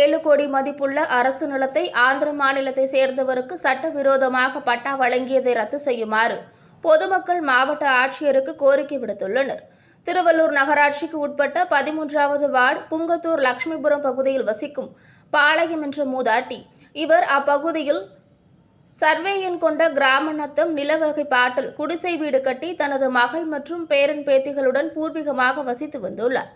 ஏழு கோடி மதிப்புள்ள அரசு நிலத்தை ஆந்திர மாநிலத்தை சேர்ந்தவருக்கு சட்டவிரோதமாக பட்டா வழங்கியதை ரத்து செய்யுமாறு பொதுமக்கள் மாவட்ட ஆட்சியருக்கு கோரிக்கை விடுத்துள்ளனர். திருவள்ளூர் நகராட்சிக்கு உட்பட்ட பதிமூன்றாவது வார்டு புங்கத்தூர் லட்சுமிபுரம் பகுதியில் வசிக்கும் பாளையம் என்ற மூதாட்டி. இவர் அப்பகுதியில் சர்வேயன் கொண்ட கிராம நத்தம் நிலவகை பாட்டில் குடிசை வீடு கட்டி தனது மகள் மற்றும் பேரன் பேத்திகளுடன் பூர்வீகமாக வசித்து வந்துள்ளார்.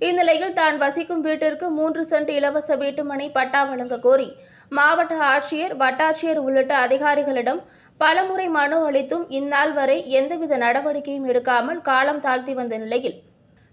இந்நிலையில் தான் வசிக்கும் வீட்டிற்கு மூன்று சென்ட் இலவச வீட்டுமனை பட்டா வழங்க கோரி மாவட்ட ஆட்சியர் வட்டாட்சியர் உள்ளிட்ட அதிகாரிகளிடம் பலமுறை மனு அளித்தும் இந்நாள் வரை எந்தவித நடவடிக்கையும் எடுக்காமல் காலம் தாழ்த்தி வந்த நிலையில்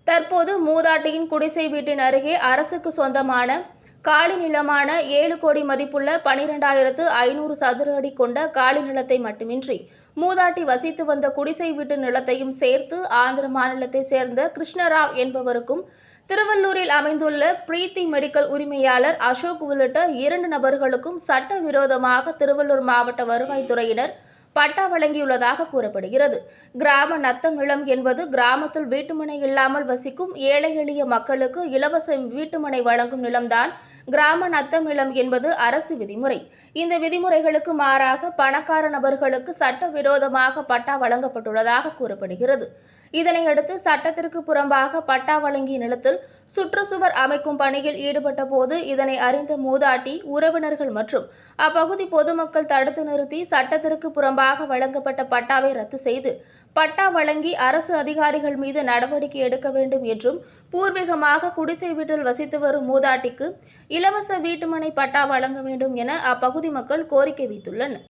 தற்போது மூதாட்டியின் குடிசை வீட்டின் அருகே அரசுக்கு சொந்தமான காலி நிலமான ஏழு கோடி மதிப்புள்ள பனிரெண்டாயிரத்து ஐநூறு சதுர அடி கொண்ட காலி நிலத்தை மட்டுமின்றி மூதாட்டி வசித்து வந்த குடிசை வீட்டு நிலத்தையும் சேர்த்து ஆந்திர மாநிலத்தை சேர்ந்த கிருஷ்ணராவ் என்பவருக்கும் திருவள்ளூரில் அமைந்துள்ள பிரீத்தி மெடிக்கல் உரிமையாளர் அசோக் உள்ளிட்ட இரண்டு நபர்களுக்கும் சட்டவிரோதமாக திருவள்ளூர் மாவட்ட வருவாய்த்துறையினர் பட்டா வழங்கியுள்ளதாக கூறப்படுகிறது. கிராம நத்தம் நிலம் என்பது கிராமத்தில் வீட்டுமனை இல்லாமல் வசிக்கும் ஏழை எளிய மக்களுக்கு இலவச வீட்டுமனை வழங்கும் நிலம்தான் கிராம நத்தம் நிலம் என்பது அரசு விதிமுறை. இந்த விதிமுறைகளுக்கு மாறாக பணக்கார நபர்களுக்கு சட்டவிரோதமாக பட்டா வழங்கப்பட்டுள்ளதாக கூறப்படுகிறது. இதனையடுத்து சட்டத்திற்கு புறம்பாக பட்டா வழங்கிய நிலத்தில் சுற்றுச்சுவர் அமைக்கும் பணியில் ஈடுபட்ட போது இதனை அறிந்த மூதாட்டி உறவினர்கள் மற்றும் அப்பகுதி பொதுமக்கள் தடுத்து நிறுத்தி சட்டத்திற்கு புறம்பாக வழங்கப்பட்ட பட்டாவை ரத்து செய்து பட்டா வழங்கி அரசு அதிகாரிகள் மீது நடவடிக்கை எடுக்க வேண்டும் என்றும் பூர்வீகமாக குடிசை வீட்டில் வசித்து வரும் மூதாட்டிக்கு இலவச வீட்டுமனை பட்டா வழங்க வேண்டும் என அப்பகுதி மக்கள் கோரிக்கை வைத்துள்ளனர்.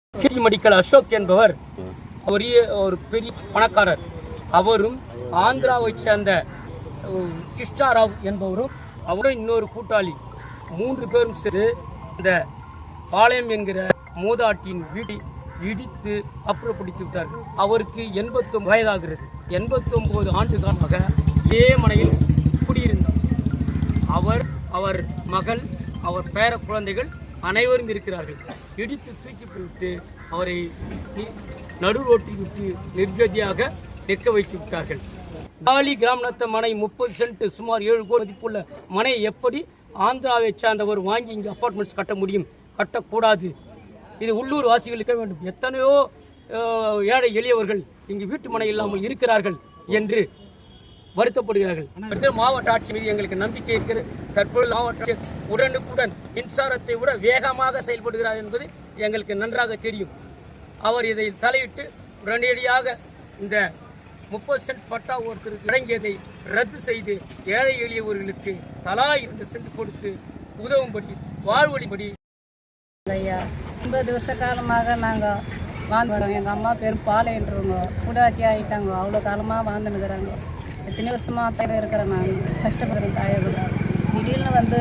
அசோக் என்பவர் ஒரு பெரிய பணக்காரர். அவரும் ஆந்திராவைச் சேர்ந்த அஹ், கிருஷ்ணாராவ் என்பவரும் அவரும் இன்னொரு கூட்டாளி. மூன்று பேரும் சேர்ந்து இந்த பாளையம் என்கிற மூதாட்டியின் வீட்டை இடித்து அப்புறப்படுத்தி விட்டார்கள். அவருக்கு எண்பத்தொம்பது வயதாகிறது. எண்பத்தொம்போது ஆண்டு காலமாக இதே மனையில் குடியிருந்தார். அவர் அவர் மகள் அவர் பேர குழந்தைகள் அனைவரும் இருக்கிறார்கள். இடித்து தூக்கி விட்டு அவரை நடு ரோட்டில் விட்டு நிர்கதியாக நிற்க வைத்து விட்டார்கள் காலி கிராமநத்த மனை முப்பது சென்ட் சுமார் ஏழு கோடி மதிப்புள்ள மனையை எப்படி ஆந்திராவை சார்ந்தவர் வாங்கி இங்கே அப்பார்ட்மெண்ட்ஸ் கட்ட முடியும்? கட்டக்கூடாது. இது உள்ளூர் வாசிகளுக்க வேண்டும். எத்தனையோ ஏழை எளியவர்கள் இங்கு வீட்டு மனை இல்லாமல் இருக்கிறார்கள் என்று வருத்தப்படுகிறார்கள். மாவட்ட ஆட்சி மீது எங்களுக்கு நம்பிக்கை இருக்கிறது. தற்பொழுது மாவட்ட உடனுக்குடன் மின்சாரத்தை விட வேகமாக செயல்படுகிறார் என்பது எங்களுக்கு நன்றாக தெரியும். அவர் இதை தலையிட்டு உடனடியாக இந்த முப்பது சென்ட் பட்டா ஒருத்தருக்கு வழங்கியதை ரத்து செய்து ஏழை எளியவர்களுக்கு தலா இரண்டு சென்ட் கொடுத்து உதவும்படி வாழ்வழிபடி. ஐயா ஐம்பது வருஷ காலமாக நாங்கள் வாழ்ந்து வரோம். எங்கள் அம்மா பேரும் பாலைன்றவங்க கூடாட்டி ஆகிட்டாங்க அவ்வளோ காலமாக வாழ்ந்துனுக்குறாங்க எத்தனை வருஷமாக தாயாக இருக்கிறேன் நான் கஷ்டப்படுறேன் தாயை கூட திடீர்னு வந்து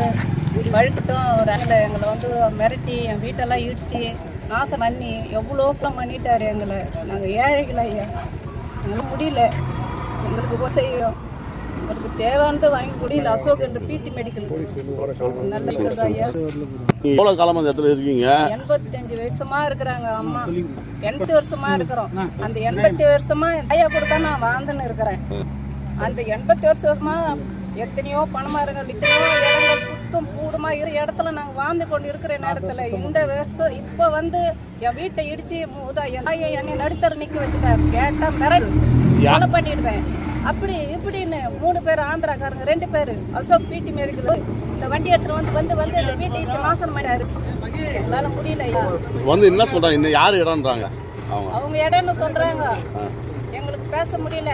வழுக்கட்டும் ஒரு அண்ணல எங்களை வந்து மிரட்டி என் வீட்டெல்லாம் இடிச்சு நாசம் பண்ணி எவ்வளோக்கெல்லாம் பண்ணிட்டார் எங்களை. நாங்கள் ஏழைகள் ஐயா. எங்களுக்கு முடியல. எங்களுக்கு விவசாயம் எங்களுக்கு தேவையானதை வாங்கி முடியல அசோக் என்ற பிடி மெடிக்கல் நல்ல இருக்கிறது ஐயா. எவ்வளோ காலமாக இந்த இடத்துல இருக்கீங்க? எண்பத்தஞ்சு வருஷமா இருக்கிறாங்க அம்மா. எண்பது வருஷமா இருக்கிறோம். அந்த எண்பத்தி வருஷமா என் ஐயா கூட தான் நான் வாழ்ந்துன்னு இருக்கிறேன். அந்த எண்பத்தி வருஷமா எத்தனையோ பணமரங்கள் எத்தனையோ இடங்கள் சுத்தம் கூடுமா இரு இடத்துல நாங்கள் வாழ்ந்து கொண்டு இருக்கிற நேரத்தில் இந்த வருஷம் இப்போ வந்து என் வீட்டை இடிச்சு மூதா ஐயா என்னை நடுத்தர நிற்க வச்சுட்டாரு. கேட்டால் மிரட் கொலை பண்ணிடுவேன். அப்படி இப்படின்னு மூணு பேர் ஆந்திராக்காரங்க ரெண்டு பேர் அசோக் பிடி மேரிக்கு இந்த வண்டி எடுத்துட்டு வந்து வந்து வந்து இந்த வீட்டை இடிச்சு நாசனம் பண்ணிட்டாரு. எங்களால முடியல வந்து என்ன சொல்கிறாங்க இன்னும் யார் இடம்ன்றாங்க? அவங்க. இடம்னு சொல்றாங்க. எங்களுக்கு பேச முடியல.